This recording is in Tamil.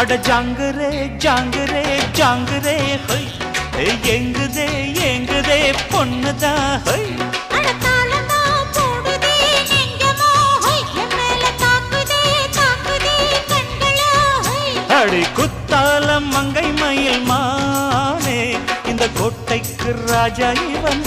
அட ஜாங்குரே ஜாங்குரே ஜாங்குரே ஹொய் எங்குதே எங்குதே பொண்ணுதா ஹொய் அடத்தாளமா அடி குத்தாலம் மங்கை மயில் மானே. இந்த கோட்டைக்கு ராஜா இவன்